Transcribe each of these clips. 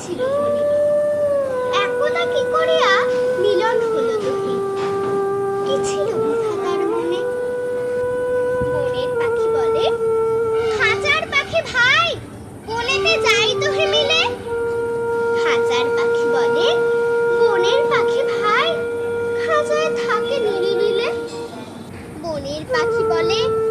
ছিল মানে একদা কি করিয়া মিলন হলো দুটি? কি ছিল বিধাতার মনে? বনের পাখি বলে, খাঁচার পাখি ভাই, বনেতে যাই তো হে মিলে? হাজার পাখি বলে, বনের পাখি ভাই, খাঁচায় থাকে নিরিবিলে বনের পাখি বলে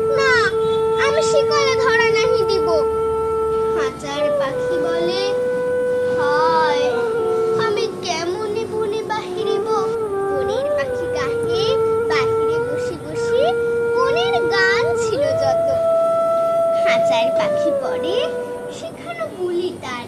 পাখি পড়ে সেখানে বলি তার।